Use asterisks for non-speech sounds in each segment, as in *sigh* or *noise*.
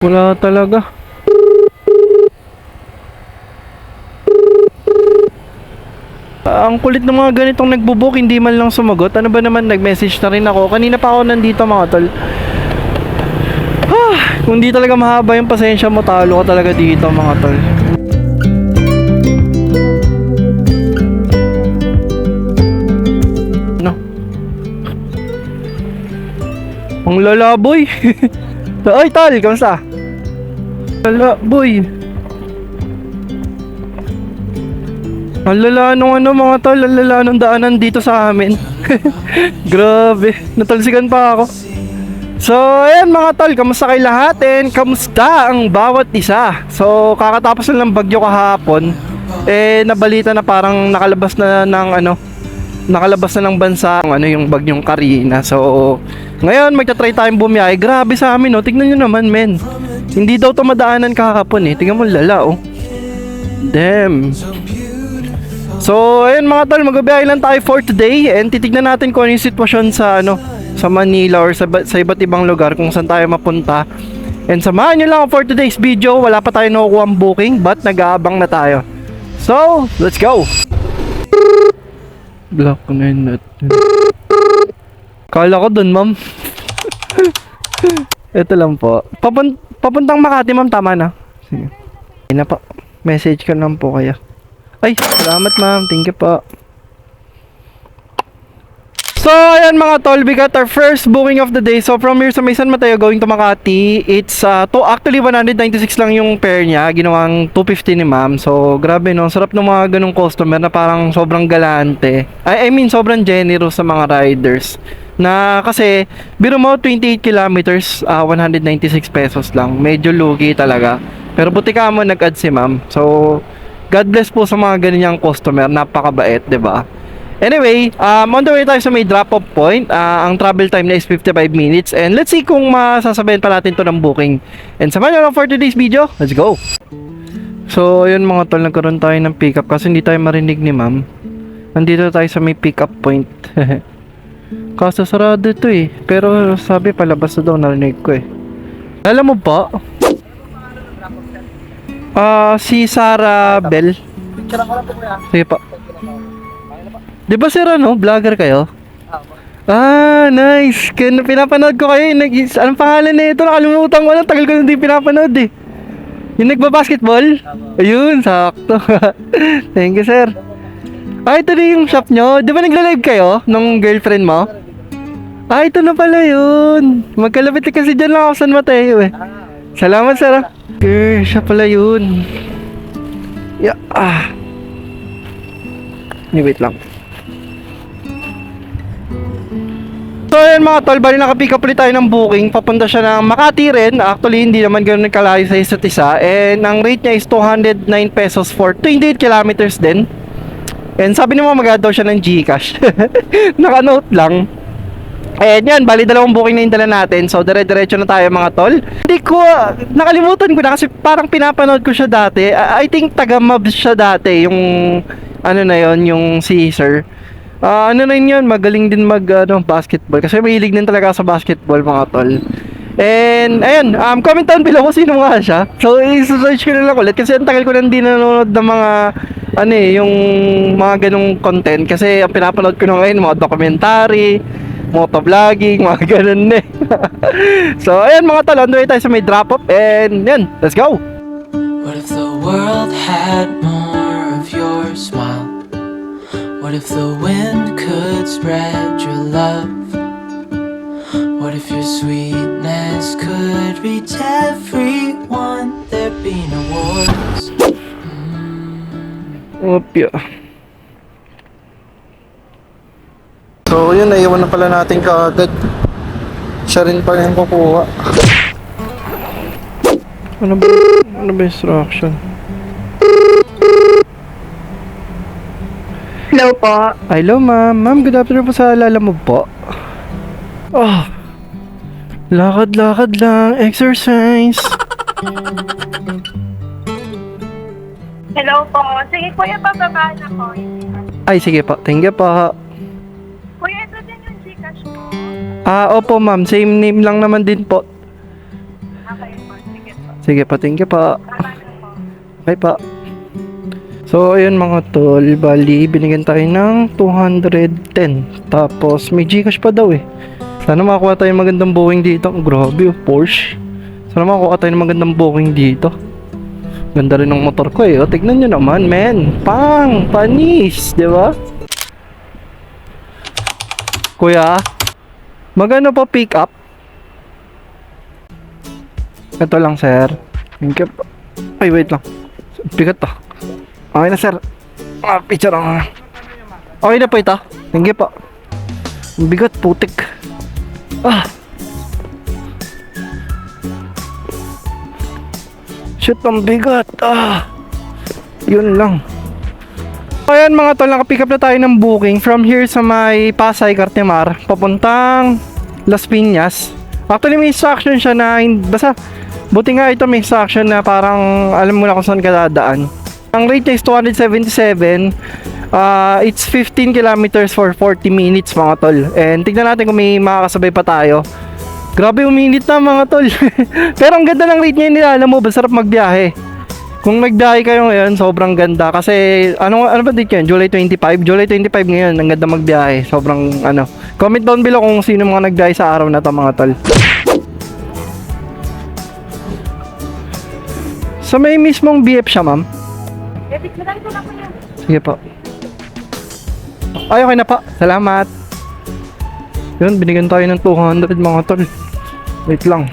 Wala talaga. Ah, ang kulit ng mga ganitong nagbo-book, hindi man lang sumagot. Ano ba naman, nag-message na rin ako. Kanina pa ako nandito mga tol. Ah, kung di talaga mahaba yung pasensya mo, talo ka talaga dito mga tol. No. Ang lala boy. *laughs* Ay tal, kamusta? Lala boy. Ang lala nung ano mga tol, ang lala nung daanan dito sa amin. *laughs* Grabe, natalsikan pa ako. So, ayan mga tol, kamusta kay lahatin? Kamusta ang bawat isa? So, kakatapos lang ng bagyo kahapon, eh, nabalita na parang nakalabas na ng ano, nakalabas na ng bansa ano yung bagyong Karina. So, ngayon magta-try tayong bumiyahe. Grabe sa amin, no? Tignan nyo naman, men. Hindi daw to madaanan kahapon, eh. Tingnan mo, lala, oh. Damn. So, ayun mga tol, magbabiyahe lang tayo for today and titignan natin kung ano yung sitwasyon sa ano, sa Manila or sa, sa iba't ibang lugar kung saan tayo mapunta. And samahan nyo lang for today's video. Wala pa tayo nakukuha booking but nag-aabang na tayo. So, let's go! Block na yun. Kala ko dun, ma'am. *laughs* Ito lang po. Papun papuntang Makati, ma'am. Tama na. Sige. Ina pa. Message ka lang po kaya. Ay, salamat ma'am. Thank you po. So, ayan mga tol, we got our first booking of the day. So, from here sa May Mateo going to Makati, it's uh, to actually 196 lang yung pair niya. Ginawang 250 ni ma'am. So, grabe no. Sarap ng mga ganong customer na parang sobrang galante. I, I mean, sobrang generous sa mga riders. Na kasi, biro mo 28 kilometers, uh, 196 pesos lang. Medyo lugi talaga. Pero buti ka mo nag-add si ma'am. So, God bless po sa mga ganyang customer. Napakabait, ba? Anyway, um, on the way tayo sa may drop-off point. Ah, ang travel time na is 55 minutes. And let's see kung masasabayan pa natin to ng booking. And samahan nyo lang for today's video. Let's go! So, ayun mga tol, nagkaroon tayo ng pickup kasi hindi tayo marinig ni ma'am. Nandito tayo sa may pickup point. *laughs* Kaso sarado ito eh. Pero sabi palabas na daw narinig ko eh. Alam mo po? Ah, si Sarah Bell. Sige po. Di ba sir ano, vlogger kayo? Ah, nice. Kin pinapanood ko kayo. Nag anong pangalan na ito? Nakalimutan ko na. Tagal ko hindi pinapanood eh. Yung nagba-basketball? Ayun, sakto. *laughs* Thank you, sir. Ah, ito na yung shop nyo. Di ba nagla-live kayo nung girlfriend mo? Ah, ito na pala yun. Magkalapit kasi dyan lang ako San Mateo eh. Salamat, sir. ah. Okay, siya pala yun. Yeah, ah. Ni wait lang. So ayan mga tol, bali nakapick up ulit tayo ng booking. Papunta siya ng Makati rin. Actually, hindi naman ganoon kalayo sa isa't isa. And ang rate niya is 209 pesos for 28 kilometers din. And sabi ni Mama magad daw siya ng Gcash. *laughs* Naka-note lang. And yan, bali dalawang booking na yung dala natin. So, dire-diretso na tayo mga tol. Hindi ko, ah, nakalimutan ko na kasi parang pinapanood ko siya dati. I, I think taga-mabs siya dati. Yung, ano na yon yung Sir. Ah, ano na yun, magaling din mag ano, basketball. Kasi mahilig din talaga sa basketball mga tol. And, ayun, um, comment down below kung sino nga siya. So, i-search ko na lang ulit. Kasi ang tagal ko nang di nanonood ng mga, ano eh, yung mga ganong content. Kasi ang pinapanood ko na ngayon, mga documentary, motovlogging, *laughs* mga ganun eh. *laughs* so, ayan mga tol, way tayo sa may drop-off. And, yan, let's go! What if the world had more of your smile? What if the wind could spread your love? What if your sweetness could reach everyone? There'd be no wars. Opya. So, yun, naiwan na pala natin kaagad. Siya rin pa yung kukuha. Ano ba, ano ba instruction? Hello po. Hello, ma'am. Ma'am, good afternoon po sa Lala mo po. Oh. Lakad-lakad lang. Exercise. Hello po. Sige, kuya, pababa na po. Ay, sige po. Thank you po. Ah, opo, ma'am. Same name lang naman din po. Okay po. Sige Sige pa, thank you pa. Okay pa. So, ayun mga tol, bali, binigyan tayo ng 210. Tapos, may Gcash pa daw eh. Sana makakuha tayo ng magandang booking dito. Grabe, oh, Porsche. Sana makakuha tayo ng magandang booking dito. Ganda rin ng motor ko eh. O, tignan nyo naman, men. Pang! Panis! Ba? Kuya, magano pa pick up? Ito lang, sir. Thank you po. Ay, wait lang. Bigat to. Okay na, sir. Ah, picture lang. Okay na po ito. Thank you po. Bigat, putik. Ah. Shit, ang bigat. Ah. Yun lang. Ayan mga tol, nakapick up na tayo ng booking from here sa may Pasay, Cartimar, papuntang Las Piñas. Actually, may instruction siya na, basta, buti nga ito may instruction na parang alam mo na kung saan ka dadaan. Ang rate niya is 277. Uh, it's 15 kilometers for 40 minutes mga tol. And tignan natin kung may makakasabay pa tayo. Grabe uminit na mga tol. *laughs* Pero ang ganda ng rate niya nila, alam mo, masarap magbiyahe. Kung nagbiyahe kayo ngayon, sobrang ganda. Kasi, ano, ano ba date yan? July 25? July 25 ngayon, ang ganda magbiyahe. Sobrang, ano. Comment down below kung sino mga nagbiyahe sa araw na to mga tol. Sa may mismong BF siya, ma'am? Sige po. Ay, okay na pa. Salamat. Yun, binigyan tayo ng 200 mga tol. Wait lang.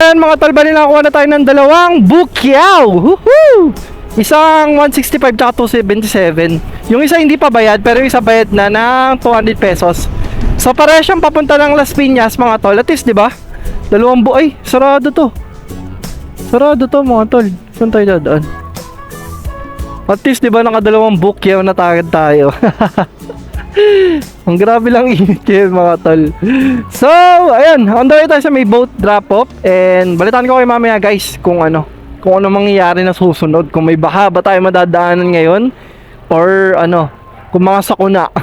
Ayan mga tol, bali nakakuha na tayo ng dalawang bukyaw. Woohoo! Isang 165 tsaka 277. Yung isa hindi pa bayad, pero isa bayad na ng 200 pesos. So para siyang papunta ng Las Piñas mga tol. At least, di ba? Dalawang bu... Ay, sarado to. Sarado to mga tol. Saan tayo dadaan? At least, di ba, nakadalawang bukyaw na tagad tayo. *laughs* Ang grabe lang *laughs* init yun, mga tol. So, ayun, on the way tayo sa may boat drop-off. And balitaan ko kayo mamaya, guys, kung ano, kung ano mangyayari na susunod. Kung may baha ba tayo madadaanan ngayon? Or ano, kung mga sakuna. *laughs*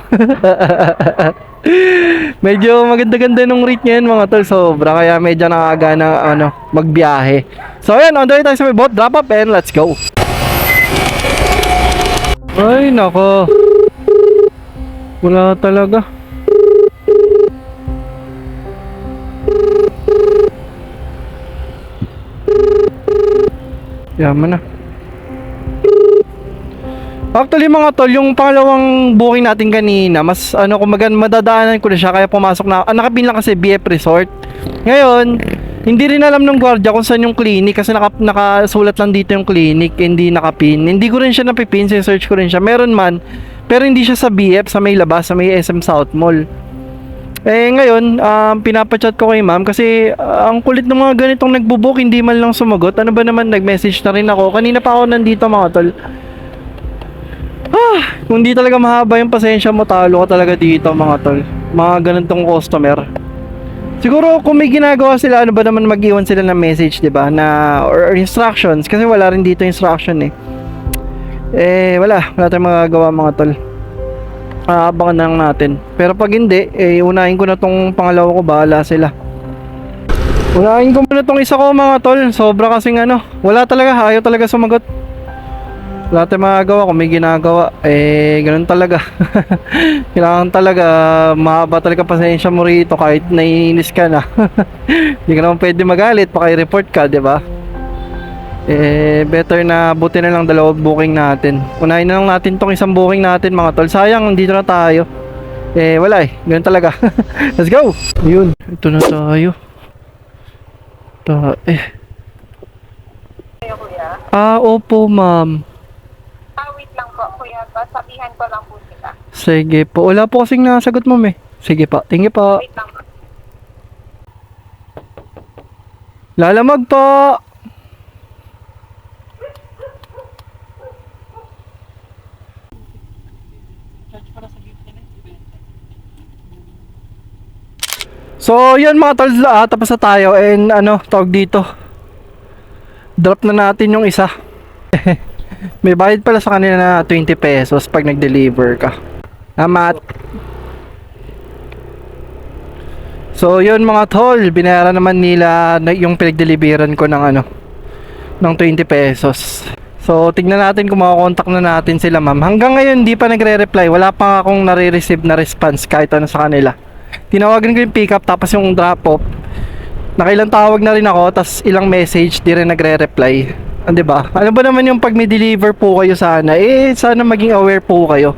medyo maganda-ganda nung rate ngayon mga tol sobra kaya medyo nakagana ano magbiyahe so ayun on the way tayo sa may boat drop up and let's go ay, nako. Wala talaga. Yaman na. Actually mga tol, yung pangalawang booking natin kanina, mas ano kumaga madadaanan ko na siya kaya pumasok na. Ah, nakapin lang kasi BF Resort. Ngayon, hindi rin alam ng gwardiya kung saan yung clinic kasi naka, nakasulat lang dito yung clinic, hindi nakapin. Hindi ko rin siya napipin, search ko rin siya. Meron man, pero hindi siya sa BF, sa may labas, sa may SM South Mall. Eh ngayon, um, pinapachat ko kay ma'am kasi ah, ang kulit ng mga ganitong nagbubook, hindi man lang sumagot. Ano ba naman, nag-message na rin ako. Kanina pa ako nandito mga tol. Ah, kung di talaga mahaba yung pasensya mo, talo ka talaga dito mga tol. Mga ganitong customer. Siguro kung may ginagawa sila, ano ba naman mag-iwan sila ng message, 'di ba? Na or, or instructions kasi wala rin dito instruction eh. Eh wala, wala tayong magagawa mga tol. Aabangan na lang natin. Pero pag hindi, eh unahin ko na tong pangalawa ko, bahala sila. Unahin ko muna tong isa ko mga tol. Sobra kasing ano, wala talaga, ayaw talaga sumagot. Wala tayong magagawa kung may ginagawa. Eh, ganun talaga. *laughs* Kailangan talaga, mahaba talaga pasensya mo rito kahit naiinis ka na. *laughs* Hindi ka naman pwede magalit, paki-report ka, di ba? Eh, better na buti na lang dalawang booking natin. Unahin na lang natin tong isang booking natin mga tol. Sayang, dito na tayo. Eh, wala eh. Ganun talaga. *laughs* Let's go! Yun, ito na tayo. Ta eh. Ah, opo ma'am. Ah, wait lang po, kuya. Sabihan ko lang po sila. Sige po. Wala po kasing nasagot mo eh. Sige pa. Tingin pa. Wait lang po. Lalamag po. So, yun mga tol, ah, tapos na tayo and ano, tawag dito. Drop na natin yung isa. *laughs* May bayad pala sa kanila na 20 pesos pag nag-deliver ka. Amat. So, yun mga tol, binayaran naman nila yung pinagdeliveran ko ng ano, ng 20 pesos. So, tignan natin kung makakontakt na natin sila ma'am. Hanggang ngayon, hindi pa nagre-reply. Wala pa akong nare-receive na response kahit ano sa kanila. Tinawagan ko yung pick-up tapos yung drop-off. Nakailang tawag na rin ako, tapos ilang message, di rin nagre-reply. Ah, 'di? Ano ba naman yung pag may deliver po kayo sana, eh sana maging aware po kayo.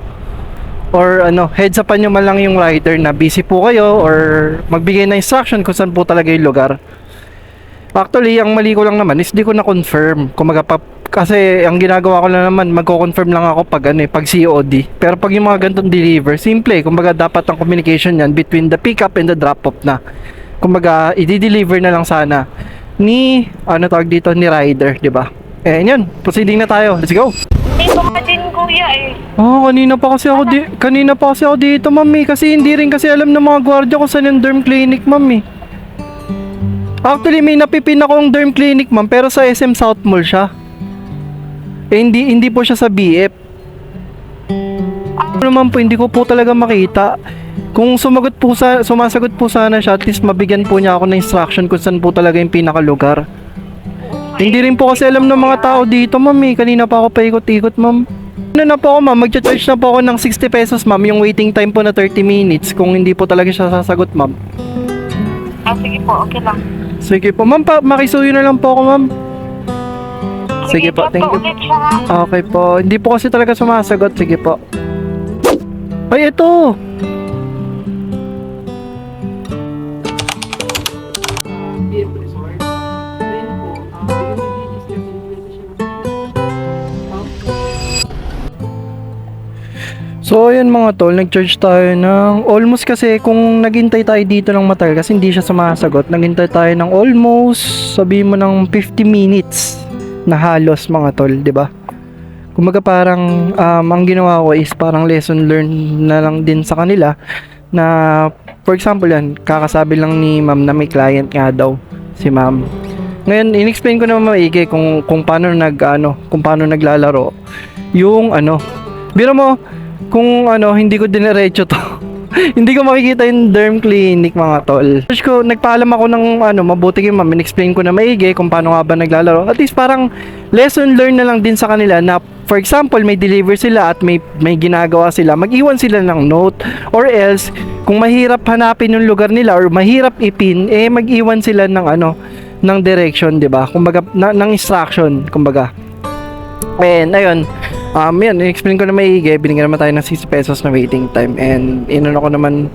Or ano, heads upan nyo man lang yung rider na busy po kayo or magbigay na instruction kung saan po talaga yung lugar. Actually, ang mali ko lang naman is di ko na confirm. Kumaga pa, kasi ang ginagawa ko lang naman, magko-confirm lang ako pag ano eh, pag COD. Pero pag yung mga ganitong deliver, simple, kumbaga dapat ang communication yan between the pickup and the drop off na. Kumbaga, i-deliver na lang sana ni ano tawag dito ni rider, 'di ba? Eh yun, proceeding na tayo. Let's go. Hindi ko pa din kuya eh. Oh, kanina pa kasi ako di kanina pa kasi ako dito, mami, kasi hindi rin kasi alam ng mga gwardiya kung saan yung derm clinic, mami. Actually, may napipin akong derm clinic, ma'am, pero sa SM South Mall siya. Eh, hindi, hindi po siya sa BF. Ano naman po, hindi ko po talaga makita. Kung sumagot po sa, sumasagot po sana siya, at least mabigyan po niya ako ng instruction kung saan po talaga yung pinakalugar. Hindi rin po kasi alam ng mga tao dito, ma'am eh. Kanina pa ako paikot-ikot, ma'am. Ano na po ako, ma'am? Magcha-charge na po ako ng 60 pesos, ma'am. Yung waiting time po na 30 minutes. Kung hindi po talaga siya sasagot, ma'am. Ah, sige po, okay lang. Sige po, ma'am. Pa, makisuyo na lang po ako, ma'am. Sige po, thank you. ulit siya. Okay po. Hindi po kasi talaga sumasagot. Sige po. Ay, ito! So ayun mga tol, nag-charge tayo ng almost kasi kung naghintay tayo dito ng matagal kasi hindi siya sumasagot, naghintay tayo ng almost sabihin mo ng 50 minutes na halos mga tol, 'di ba? Kumaga parang um, ang ginawa ko is parang lesson learned na lang din sa kanila na for example yan, kakasabi lang ni ma'am na may client nga daw si ma'am. Ngayon, in-explain ko naman maigi kung kung paano nag ano, kung paano naglalaro yung ano. Biro mo, kung ano, hindi ko dinerecho to. *laughs* hindi ko makikita yung derm clinic mga tol. Search ko, nagpaalam ako ng ano, mabuti yung ma'am, explain ko na maigi kung paano nga ba naglalaro. At least parang lesson learned na lang din sa kanila na for example, may deliver sila at may may ginagawa sila, mag-iwan sila ng note or else kung mahirap hanapin yung lugar nila or mahirap ipin, eh mag-iwan sila ng ano, ng direction, 'di ba? Kumbaga na, ng instruction, kumbaga. And ayun, um, yan, explain ko na maigi, binigyan naman tayo ng 60 pesos na waiting time and inano ko naman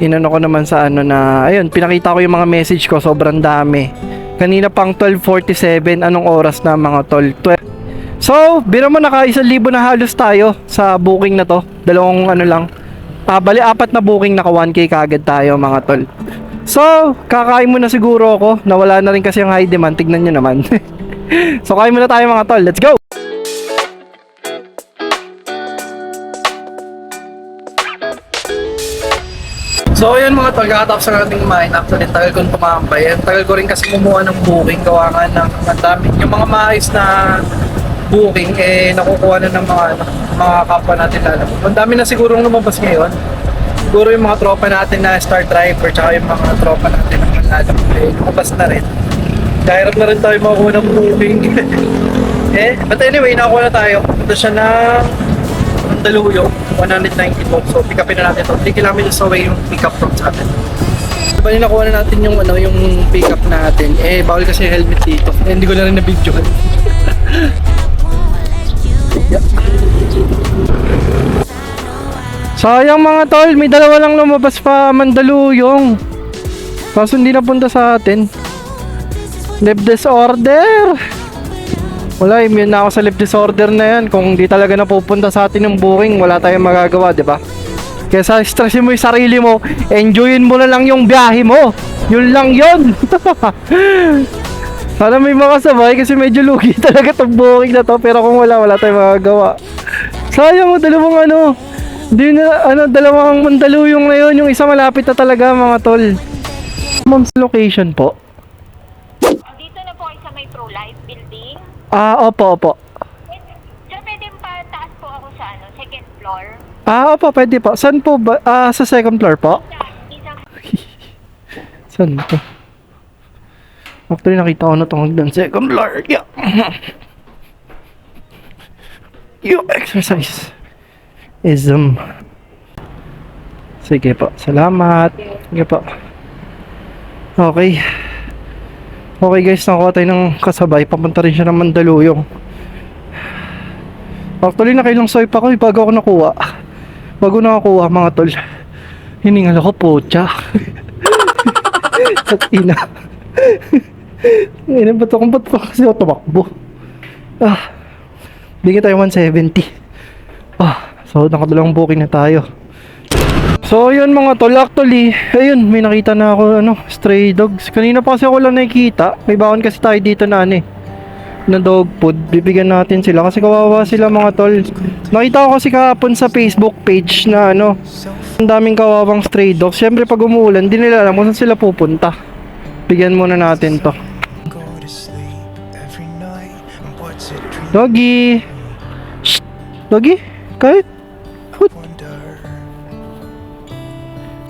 inano ko naman sa ano na ayun, pinakita ko yung mga message ko, sobrang dami. Kanina pang 12:47, anong oras na mga tol? 12 So, biro mo naka isang libo na halos tayo sa booking na to. Dalawang ano lang. Ah, bali apat na booking naka 1k kagad tayo mga tol. So, kakain mo na siguro ako. Nawala na rin kasi ang high demand. Tignan nyo naman. *laughs* so, kain muna tayo mga tol. Let's go! So ayun mga tol, kakatapos na natin kumain. Actually, tagal kong tumambay. Ang tagal ko rin kasi kumuha ng booking. Gawa nga ng ang dami. Yung mga maayos na booking, eh, nakukuha na ng mga, ano, mga kapwa natin lalo. Ang dami na sigurong lumabas ngayon. Siguro yung mga tropa natin na star driver, tsaka yung mga tropa natin na manalo, eh, lumabas na rin. Kahirap na rin tayo makuha ng booking. *laughs* eh, but anyway, nakuha na tayo. Ito siya ng Mandaluyong, 190 volts. So, pick upin na natin ito. 3 kilometers away yung pick up from sa atin. Diba yung nakuha na natin yung, ano, yung pick up natin. Eh, bawal kasi helmet dito. Eh, hindi ko na rin na-video. *laughs* Sayang mga tol, may dalawa lang lumabas pa Mandaluyong. Kaso hindi napunta sa atin. Left disorder. Wala, immune na ako sa left disorder na yan. Kung hindi talaga napupunta sa atin yung booking, wala tayong magagawa, di ba? Kaya sa stressin mo yung sarili mo, enjoyin mo na lang yung biyahe mo. Yun lang yun. *laughs* Sana may makasabay kasi medyo lugi *laughs* talaga itong booking na to. Pero kung wala, wala tayong magagawa. Sayang mo, dalawang ano. Hindi na, ano, dalawang mandaluyong na yun. Yung isa malapit na talaga, mga tol. Mom's location po. Dito na po kayo sa may Pro Life building. Ah, opo, opo. Sir, pwede pa taas po ako sa ano, second floor. Ah, opo, pwede po. Saan po ba? Ah, sa second floor po? Sa isang *laughs* Saan to? Actually, nakita ko na itong hagdan. Second floor. Yeah. *laughs* Yung exercise is um Sige po. Salamat. Sige po. Okay. Okay guys, nakuha tayo ng kasabay. Papunta rin siya ng Mandaluyong. Actually, nakailang swipe ako eh, bago ako nakuha. Bago nakakuha mga tol. Hiningal ako po, tsa. At ina. Ina, ba't ako, ba't kasi ako tumakbo? Ah, bigyan tayo 170. Ah, so nakadalang booking na tayo. So yun mga tol, actually, ayun, may nakita na ako, ano, stray dogs. Kanina pa kasi ako lang nakikita. May baon kasi tayo dito na ano eh, na dog food. Bibigyan natin sila kasi kawawa sila mga tol. Nakita ko kasi kahapon sa Facebook page na ano, ang daming kawawang stray dogs. Siyempre pag umuulan, di nila alam kung saan sila pupunta. Bigyan muna natin to. Doggy! Doggy? Kahit?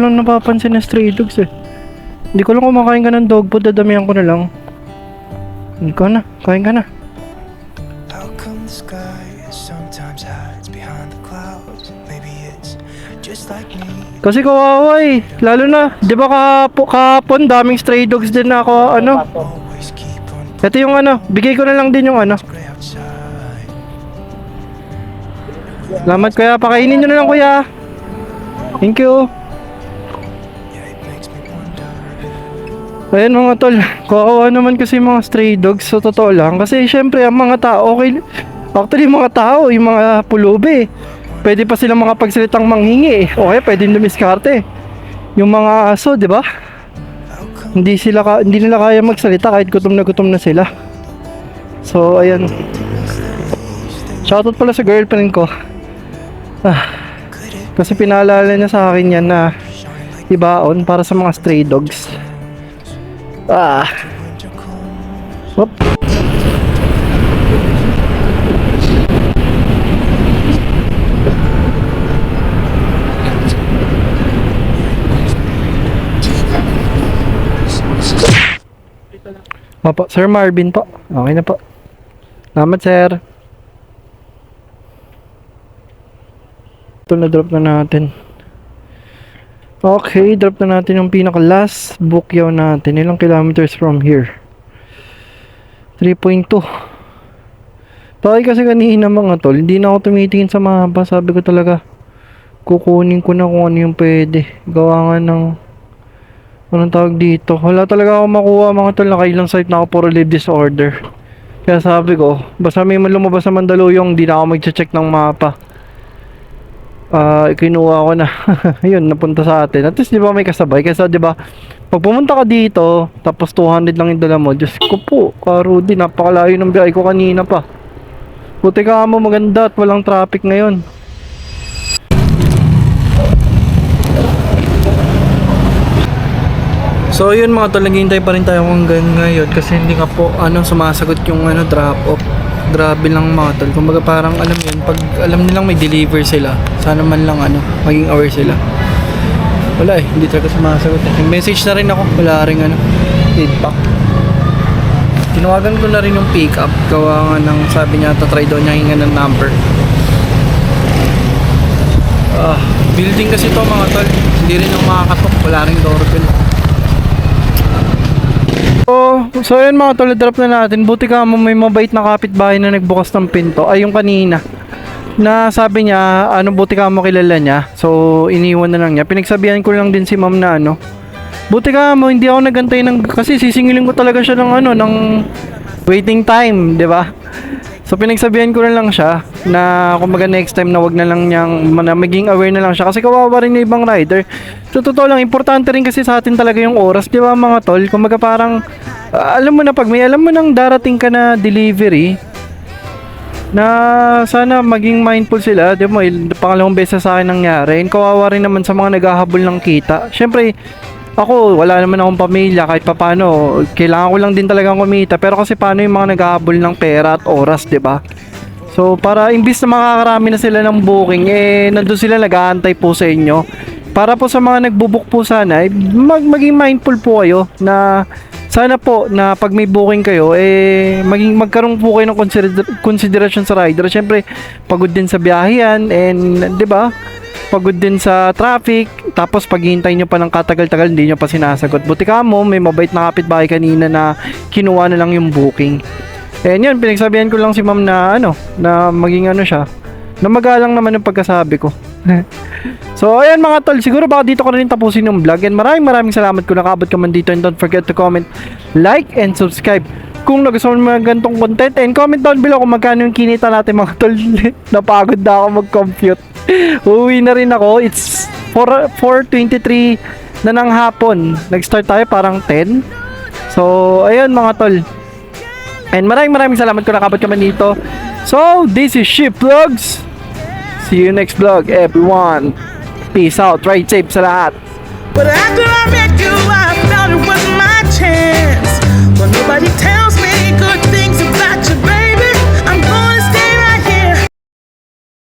Walang napapansin na stray dogs eh. Hindi ko lang kumakain ka ng dog food, dadamihan ko na lang. Ikaw na, kain ka na. how come the sky sometimes hides behind the clouds maybe it's just like me Kasi kawawa eh. Lalo na, di ba kapo, kahapon, daming stray dogs din na ako, ano. Ito yung ano, bigay ko na lang din yung ano. Salamat kuya, pakainin nyo na lang kuya. Thank you. Ayan mga tol, kawawa naman kasi mga stray dogs sa totoo lang. Kasi syempre ang mga tao, okay, actually mga tao, yung mga pulubi, pwede pa silang makapagsalitang manghingi eh. O kaya pwede dumiskarte. Yung mga aso, di ba? Hindi sila ka, hindi nila kaya magsalita kahit gutom na gutom na sila. So ayan. Shoutout pala sa girlfriend ko. Ah, kasi pinaalala niya sa akin yan na ibaon para sa mga stray dogs. Ah, whoop. Opo, Sir Marvin po. Okay na po. Salamat, sir. Ito na drop na natin. Okay, drop na natin yung pinaka last bukyaw natin. Ilang kilometers from here? 3.2. Bakit kasi kanina mga tol, hindi na ako tumitingin sa mapa. Sabi ko talaga, kukunin ko na kung ano yung pwede. Gawa nga ng, anong tawag dito. Wala talaga ako makuha mga tol, nakailang site na ako puro leave disorder. Kaya sabi ko, basta may lumabas sa Mandaluyong, hindi na ako mag-check ng mapa. Ah, kinuha ko na. *laughs* Ayun, napunta sa atin. At least 'di ba may kasabay kasi 'di ba pag pumunta ka dito, tapos 200 lang yung dala mo, Diyos ko po, karudi, napakalayo ng biyahe ko kanina pa. Buti ka mo maganda at walang traffic ngayon. So yun mga tol, naghihintay pa rin tayo hanggang ngayon kasi hindi nga po ano sumasagot yung ano drop off. Grabe lang mga tol. Kumbaga parang alam yun, pag alam nilang may deliver sila, sana man lang ano, maging aware sila. Wala eh, hindi talaga sumasagot eh. Message na rin ako, wala rin ano, feedback. Tinawagan ko na rin yung pick up, gawa nga ng sabi niya, try daw niya hinga ng number. Ah, building kasi to mga tol, hindi rin yung makakatok, wala rin doorbell. So, yun mga tol, drop na natin. Buti ka mo may mabait na kapitbahay na nagbukas ng pinto. Ay, yung kanina. Na sabi niya, ano buti ka mo kilala niya. So, iniwan na lang niya. Pinagsabihan ko lang din si ma'am na ano. Buti ka mo, hindi ako nagantay ng... Kasi sisingilin ko talaga siya ng ano, ng waiting time, di ba? So pinagsabihan ko na lang siya na kumbaga next time na wag na lang niyang na maging aware na lang siya kasi kawawa rin yung ibang rider. So totoo lang, importante rin kasi sa atin talaga yung oras, di ba mga tol? Kumbaga parang ah, alam mo na pag may alam mo nang darating ka na delivery na sana maging mindful sila, di il- Pangalawang beses sa akin nangyari. And kawawa rin naman sa mga naghahabol ng kita. Syempre, ako, wala naman akong pamilya kahit papano. Kailangan ko lang din talagang kumita. Pero kasi paano yung mga naghahabol ng pera at oras, di ba? So, para imbis na makakarami na sila ng booking, eh, nandun sila nag-aantay po sa inyo. para po sa mga nagbubuk po sana, eh, mag maging mindful po kayo na sana po na pag may booking kayo eh maging magkaroon po kayo ng consider- consideration sa rider. Syempre, pagod din sa biyahe yan and 'di ba? Pagod din sa traffic, tapos paghihintay nyo pa ng katagal-tagal hindi nyo pa sinasagot. Buti ka mo, may mabait na kapitbahay kanina na kinuha na lang yung booking. Eh yun, pinagsabihan ko lang si ma'am na ano, na maging ano siya, na magalang naman yung pagkasabi ko. *laughs* So, ayan mga tol, siguro baka dito ko na rin tapusin yung vlog. And maraming maraming salamat kung nakabot ka man dito. And don't forget to comment, like, and subscribe. Kung nagustuhan mo mga ganitong content, and comment down below kung magkano yung kinita natin mga tol. *laughs* Napagod na ako mag-compute. Uwi na rin ako. It's 4, 4.23 na ng hapon. Nag-start tayo parang 10. So, ayun mga tol. And maraming maraming salamat kung nakabot ka man dito. So, this is Ship Vlogs. See you next vlog, everyone. Peace out. Ride safe sa lahat. But I